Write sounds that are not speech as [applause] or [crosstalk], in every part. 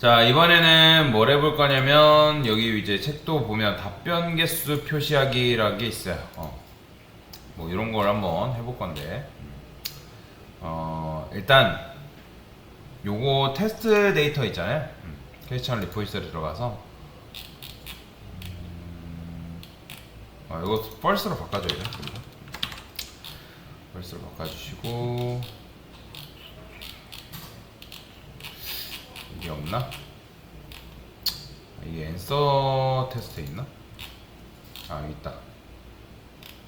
자 이번에는 뭘 해볼 거냐면 여기 이제 책도 보면 답변 개수 표시하기라는 게 있어요. 어. 뭐 이런 걸 한번 해볼 건데 어 일단 요거 테스트 데이터 있잖아요. 음, 퀘스천 리포지터리 들어가서 음, 아 이거 펄스로 바꿔줘야 돼. 펄스로 바꿔주시고 게 없나? 아, 이게 앤서 테스트에 있나? 아 여기 있다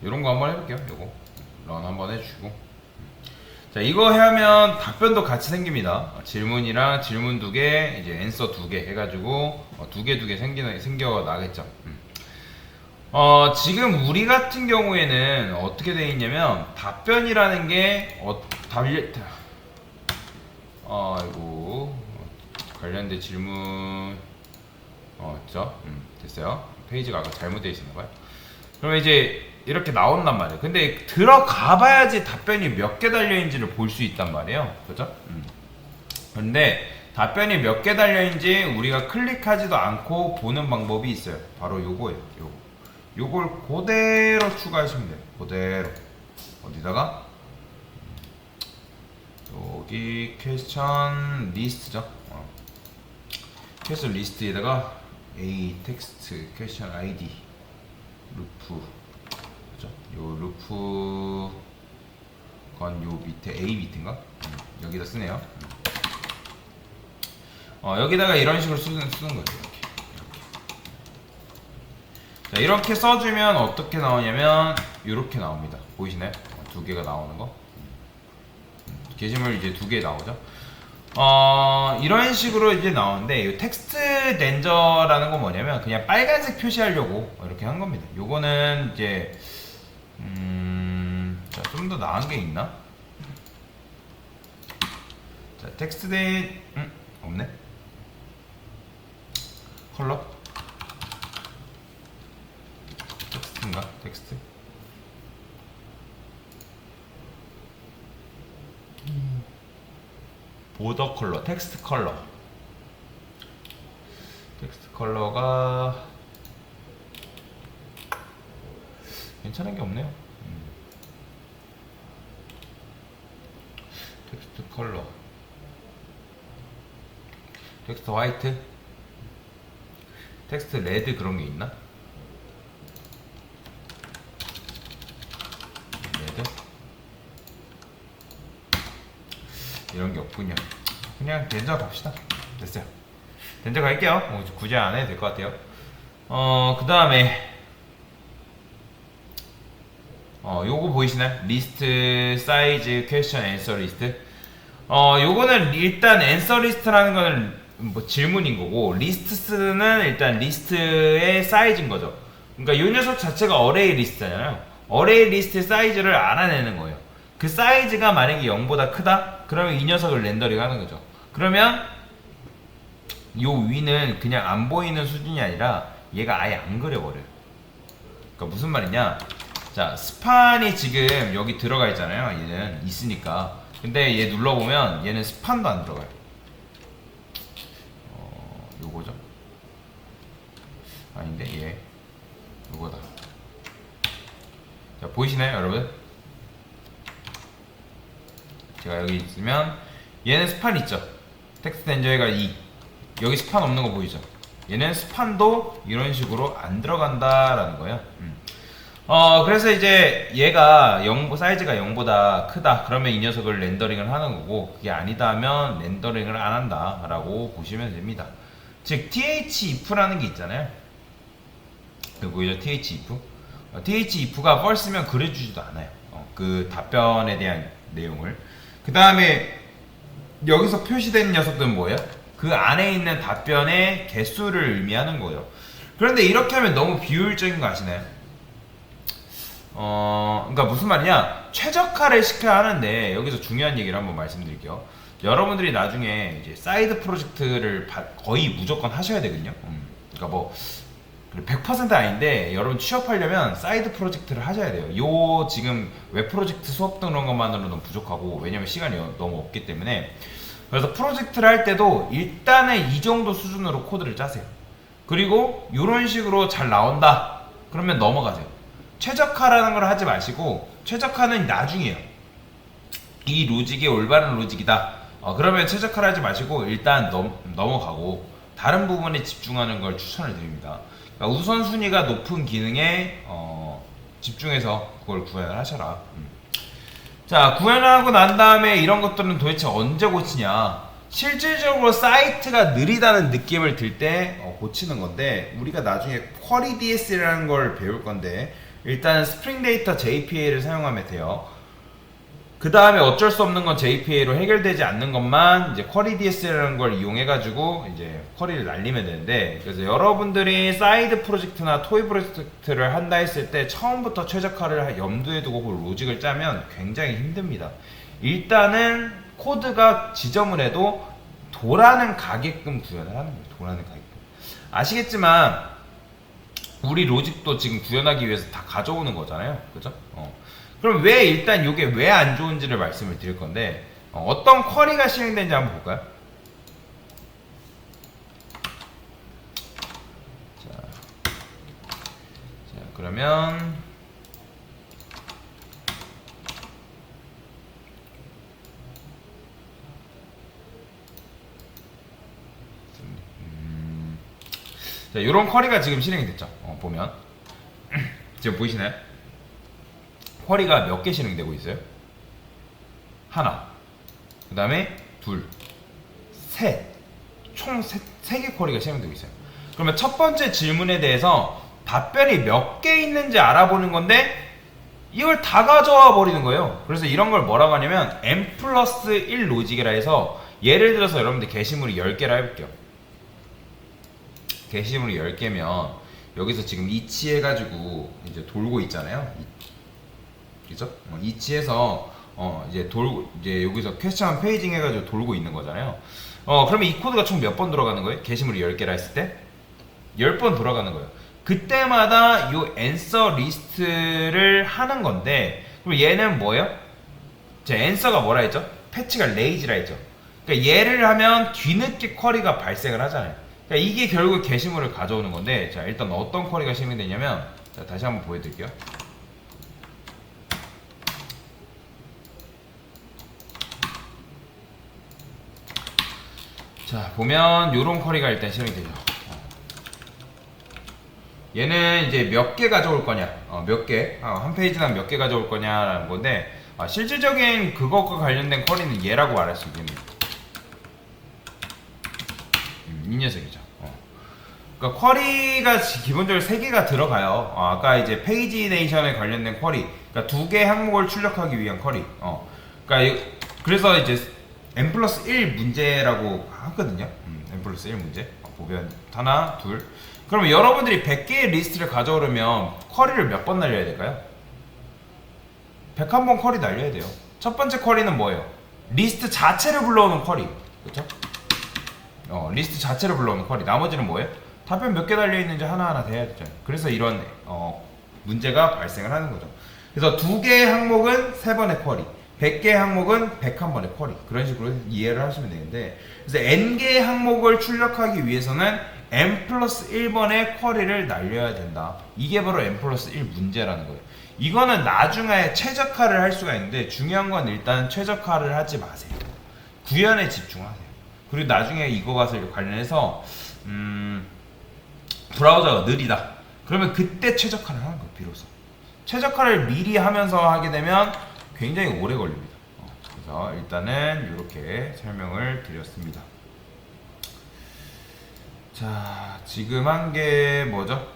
이런 거 한번 해볼게요 요거 런 한번 해주고 자 이거 하면 답변도 같이 생깁니다 질문이랑 질문 두 개 이제 앤서 두 개 해가지고 어, 두개 두 개 생기는 생겨 나겠죠 음. 어 지금 우리 같은 경우에는 어떻게 돼 있냐면 답변이라는 게 어, 달리 어, 아이고 관련된 질문 어 됐죠? 음, 됐어요. 페이지가 아까 잘못되어 있었나 봐요. 그러면 이제 이렇게 나온단 말이에요. 근데 들어가 봐야지 답변이 몇 개 달려있는지를 볼 수 있단 말이에요. 그죠? 음. 근데 답변이 몇 개 달려있는지 우리가 클릭하지도 않고 보는 방법이 있어요. 바로 요거예요 요거. 요걸 그대로 추가하시면 돼요. 그대로. 어디다가? 여기 퀘스천 리스트죠. 어. 퀘스천 리스트에다가 a 텍스트 퀘스천 아이디 루프 그죠? 요 루프 건 요 밑에 a 밑인가? 음, 여기다 쓰네요. 음. 어 여기다가 이런 식으로 쓰는 쓰는 거예요. 이렇게. 자 이렇게 써주면 어떻게 나오냐면 이렇게 나옵니다. 보이시나요? 어, 두 개가 나오는 거. 게시물 이제 두 개 나오죠. 어, 이런 식으로 이제 나오는데, 이 텍스트 렌저라는 건 뭐냐면, 그냥 빨간색 표시하려고 이렇게 한 겁니다. 요거는 이제, 음, 자, 좀더 나은 게 있나? 자, 텍스트 데, 음, 없네? 컬러? 텍스트인가? 텍스트? 보더 컬러, 텍스트 컬러. 텍스트 컬러가 괜찮은 게 없네요. 음. 텍스트 컬러. 텍스트 화이트. 텍스트 레드 그런 게 있나? 레드. 이런 게 없군요. 그냥 덴저 갑시다. 됐어요. 덴저 갈게요. 뭐 굳이 안 해도 될 것 같아요. 어, 그 다음에, 어, 요거 보이시나요? 리스트, 사이즈, 퀘스천, 앤서 리스트. 어, 요거는 일단 앤서 리스트라는 거는 뭐 질문인 거고, 리스트는 일단 리스트의 사이즈인 거죠. 그러니까 요 녀석 자체가 어레이 리스트잖아요. 어레이 리스트의 사이즈를 알아내는 거예요. 그 사이즈가 만약에 0보다 크다? 그러면 이 녀석을 렌더링 하는 거죠. 그러면 요 위는 그냥 안 보이는 수준이 아니라 얘가 아예 안 그려버려요. 그러니까 무슨 말이냐? 자, 스판이 지금 여기 들어가 있잖아요. 얘는 있으니까. 근데 얘 눌러보면 얘는 스판도 안 들어가요. 어, 요거죠? 아닌데, 얘. 요거다. 자, 보이시나요, 여러분? 제가 여기 있으면 얘는 스판 있죠? 텍스트 엔저이가 2 여기 스판 없는 거 보이죠? 얘는 스판도 이런 식으로 안 들어간다라는 거예요. 음. 어 그래서 이제 얘가 0 사이즈가 0보다 크다. 그러면 이 녀석을 렌더링을 하는 거고 그게 아니다 하면 렌더링을 안 한다 라고 보시면 됩니다. 즉 thif라는 게 있잖아요. 그 보이죠? Thif 어, thif가 false면 그려주지도 않아요. 어, 그 답변에 대한 내용을 그 다음에 여기서 표시된 녀석들은 뭐예요? 그 안에 있는 답변의 개수를 의미하는 거예요. 그런데 이렇게 하면 너무 비효율적인 거 아시나요? 어, 그러니까 무슨 말이냐? 최적화를 시켜야 하는데 여기서 중요한 얘기를 한번 말씀드릴게요. 여러분들이 나중에 이제 사이드 프로젝트를 바- 거의 무조건 하셔야 되거든요. 음, 그러니까 뭐 100% 아닌데 여러분 취업하려면 사이드 프로젝트를 하셔야 돼요. 요 지금 웹 프로젝트 수업 등런 것만으로는 부족하고 왜냐면 시간이 너무 없기 때문에 그래서 프로젝트를 할 때도 일단은 이 정도 수준으로 코드를 짜세요. 그리고 이런 식으로 잘 나온다. 그러면 넘어가세요. 최적화라는 걸 하지 마시고 최적화는 나중이에요. 이 로직이 올바른 로직이다. 어, 그러면 최적화를 하지 마시고 일단 넘, 넘어가고 다른 부분에 집중하는 걸 추천을 드립니다. 그러니까 우선순위가 높은 기능에 어, 집중해서 그걸 구현을 하셔라. 음. 자, 구현하고 난 다음에 이런 것들은 도대체 언제 고치냐? 실질적으로 사이트가 느리다는 느낌을 들 때 고치는 건데 우리가 나중에 쿼리 DS라는 걸 배울 건데 일단 스프링 데이터 JPA를 사용하면 돼요. 그 다음에 어쩔 수 없는 건 JPA로 해결되지 않는 것만 이제 쿼리 DS라는 걸 이용해 가지고 이제 쿼리를 날리면 되는데 그래서 여러분들이 사이드 프로젝트나 토이 프로젝트를 한다 했을 때 처음부터 최적화를 염두에 두고 그 로직을 짜면 굉장히 힘듭니다. 일단은 코드가 지점을 해도 도라는 가게끔 구현을 하는 거예요. 도라는 가게끔. 아시겠지만 우리 로직도 지금 구현하기 위해서 다 가져오는 거잖아요. 그죠? 어. 그럼 왜 일단 이게 왜 안 좋은지를 말씀을 드릴 건데 어, 떤 쿼리가 실행되는지 한번 볼까요? 자, 자 그러면 음, 자, 이런 쿼리가 지금 실행이 됐죠. 어, 보면 [clears throat] 지금 보이시나요? 쿼리가 몇 개 실행되고 있어요? 하나. 그 다음에 둘, 셋. 총 세 개 쿼리가 실행되고 있어요. 그러면 첫 번째 질문에 대해서 답변이 몇 개 있는지 알아보는 건데 이걸 다 가져와 버리는 거예요. 그래서 이런 걸 뭐라고 하냐면 n 플러스 1 로직이라 해서 예를 들어서 여러분들 게시물이 10개라 해볼게요. 게시물이 10개면 여기서 지금 이치 해가지고 이제 돌고 있잖아요. 그죠? 어, 이치해서 어 이제 돌고 이제 여기서 퀘스천 페이징 해가지고 돌고 있는 거잖아요. 어 그러면 이 코드가 총 몇 번 돌아가는 거예요? 게시물이 10개라 했을 때 10번 돌아가는 거예요. 그때마다 요 앤서 리스트를 하는 건데 그럼 얘는 뭐예요? 제 앤서가 뭐라 했죠? 패치가 레이지라 했죠. 그러니까 얘를 하면 뒤늦게 쿼리가 발생을 하잖아요. 그러니까 이게 결국 게시물을 가져오는 건데 자 일단 어떤 쿼리가 실행되냐면 자 다시 한번 보여드릴게요. 자 보면 요런 쿼리가 일단 실행이 되죠. 어. 얘는 이제 몇 개 가져올 거냐? 어, 몇개? 어, 한 페이지당 몇 개 가져올 거냐라는 건데 아, 실질적인 그것과 관련된 쿼리는 얘라고 말할 수 있겠네요. 음, 이 녀석이죠. 어. 그러니까 쿼리가 기본적으로 세 개가 들어가요. 어, 아까 이제 페이지 네이션에 관련된 쿼리. 그러니까 두 개 항목을 출력하기 위한 쿼리. 어. 그러니까 이, 그래서 이제 n 플러스 1 문제라고 하거든요. 음, n 플러스 1 문제. 어, 보면 하나, 둘. 그러면 여러분들이 100개의 리스트를 가져오려면 쿼리를 몇 번 날려야 될까요? 101번 쿼리 날려야 돼요. 첫 번째 쿼리는 뭐예요? 리스트 자체를 불러오는 쿼리. 그렇죠? 어, 리스트 자체를 불러오는 쿼리. 나머지는 뭐예요? 답변 몇 개 달려 있는지 하나하나 돼야 되잖아요. 그래서 이런 어, 문제가 발생을 하는 거죠. 그래서 두 개의 항목은 세 번의 쿼리. 100개 항목은 101번의 쿼리. 그런 식으로 이해를 하시면 되는데 그래서 n개의 항목을 출력하기 위해서는 n 플러스 1번의 쿼리를 날려야 된다. 이게 바로 n 플러스 1 문제라는 거예요. 이거는 나중에 최적화를 할 수가 있는데 중요한 건 일단 최적화를 하지 마세요. 구현에 집중하세요. 그리고 나중에 이거 가서 관련해서 음, 브라우저가 느리다. 그러면 그때 최적화를 하는 거예요 비로소. 최적화를 미리 하면서 하게 되면 굉장히 오래 걸립니다. 어, 그래서 일단은 이렇게 설명을 드렸습니다. 자, 지금 한 게 뭐죠?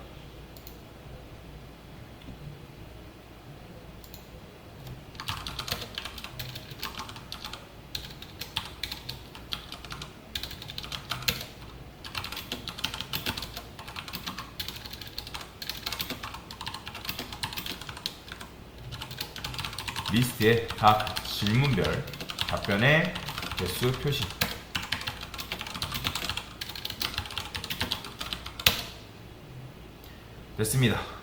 리스트에 각 질문별 답변의 개수 표시 됐습니다.